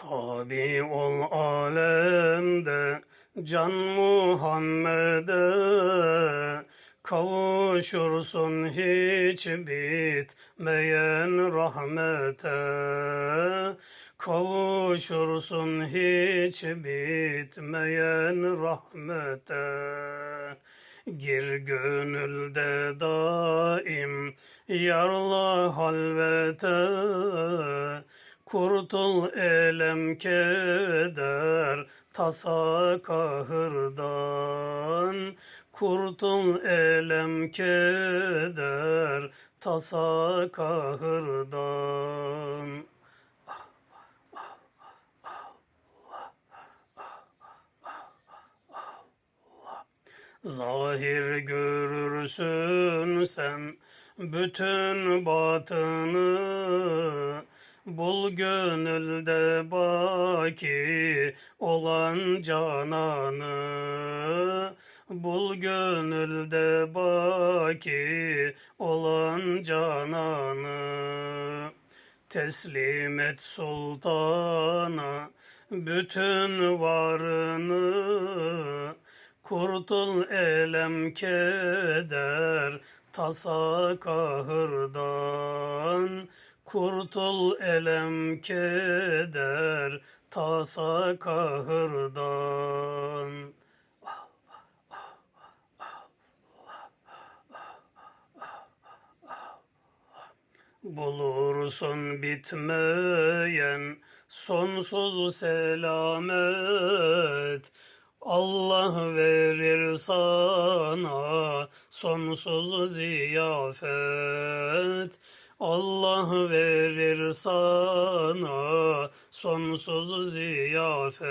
Tabi ol alemde can Muhammed'e. Kavuşursun hiç bitmeyen rahmete. Kavuşursun hiç bitmeyen rahmete. Gir gönülde daim yarla halvete Kurtul elem keder tasa kahırdan. Kurtul elem keder tasa kahırdan. Zahir görürsün sen bütün batını Bul gönülde baki olan cananı. Bul gönülde baki olan cananı. Teslim et sultana bütün varını. Kurtul elem keder tasa kahırdan Kurtul elem keder tasa kahırdan. Bulursun bitmeyen sonsuz selamet. Allah verir sana sonsuz ziyafet Allah verir sana sonsuz ziyafet.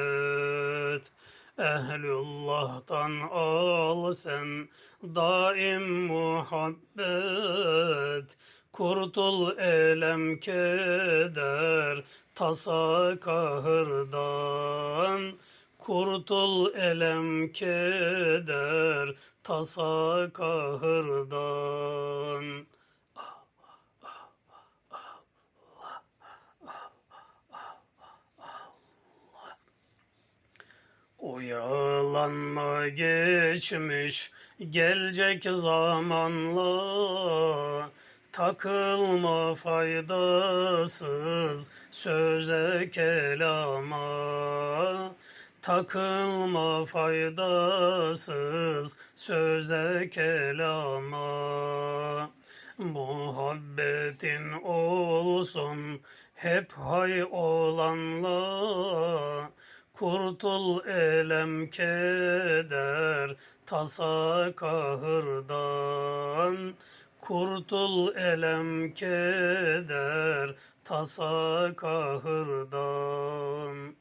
Ehlullah'tan al sen daim muhabbet. Kurtul elem keder tasa kahırdan. Kurtul elem keder tasa kahırdan Oyalanma geçmiş gelecek zamanla. Takılma faydasız söze kelama. Takılma faydasız söze kelama. Muhabbetin olsun hep hay olanla Kurtul elem keder tasa kahırdan. Kurtul elem keder tasa kahırdan.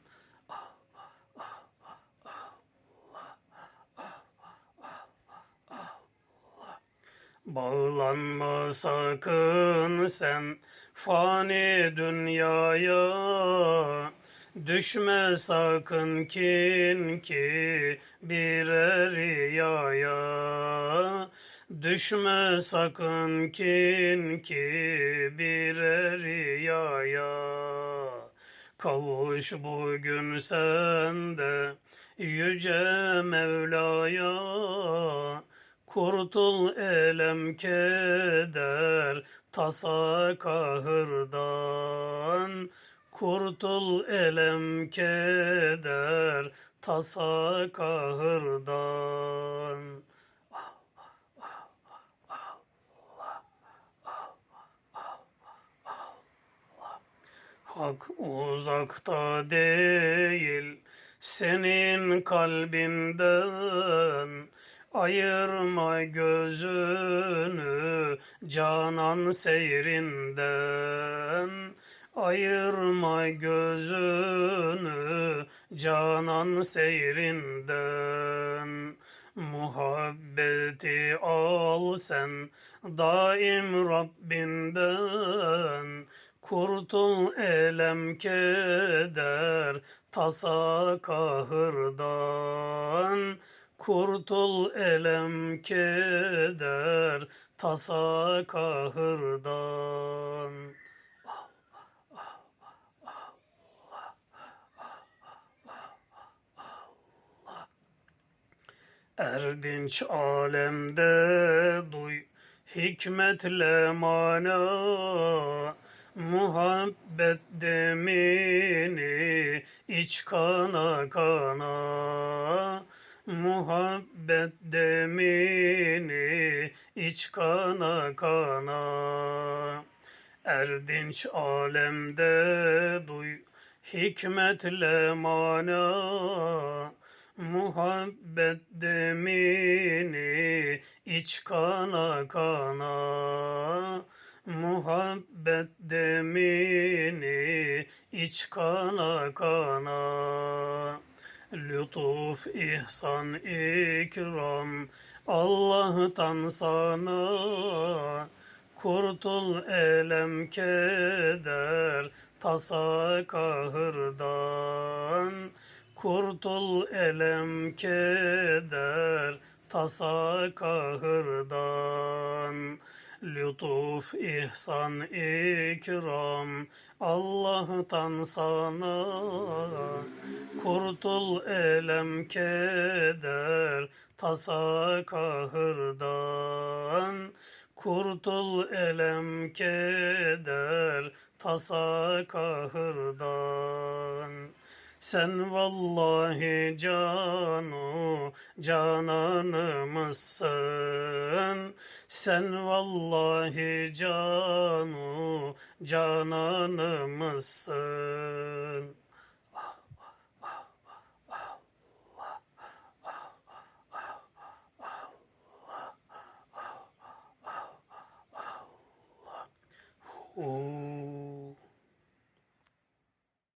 Bağlanma sakın sen fani dünyaya Düşme sakın kin ki birer riyaya Düşme sakın kin ki birer riyaya Kavuş bugün sende yüce Mevla'ya. Kurtul elem keder tasa kahırdan Kurtul elem keder tasa kahırdan. Hak uzakta değil senin kalbinden. Ayırma gözünü canan seyrinden Ayırma gözünü canan seyrinden Muhabbeti al sen daim Rabbinden. Kurtul elem keder tasa kahırdan Kurtul elem keder tasa kahırdan Erdinç alemde duy hikmetle mana. Muhabbet demini iç kana kana. Muhabbet demini iç kana kana. Erdinç alemde duy hikmetle mana Muhabbet demini iç kana kana. Muhabbet demini iç kana kana. Lütuf, ihsan, ikram Allah'tan sana. Kurtul elem keder tasa kahırdan Kurtul elem keder tasa kahırdan. Lütuf, ihsan, ikram Allah'tan sana. Kurtul elem keder tasa kahırdan. Kurtul elem keder tasa kahırdan sen vallahi canu cananımızsın Sen vallahi canu cananımızsın Oo.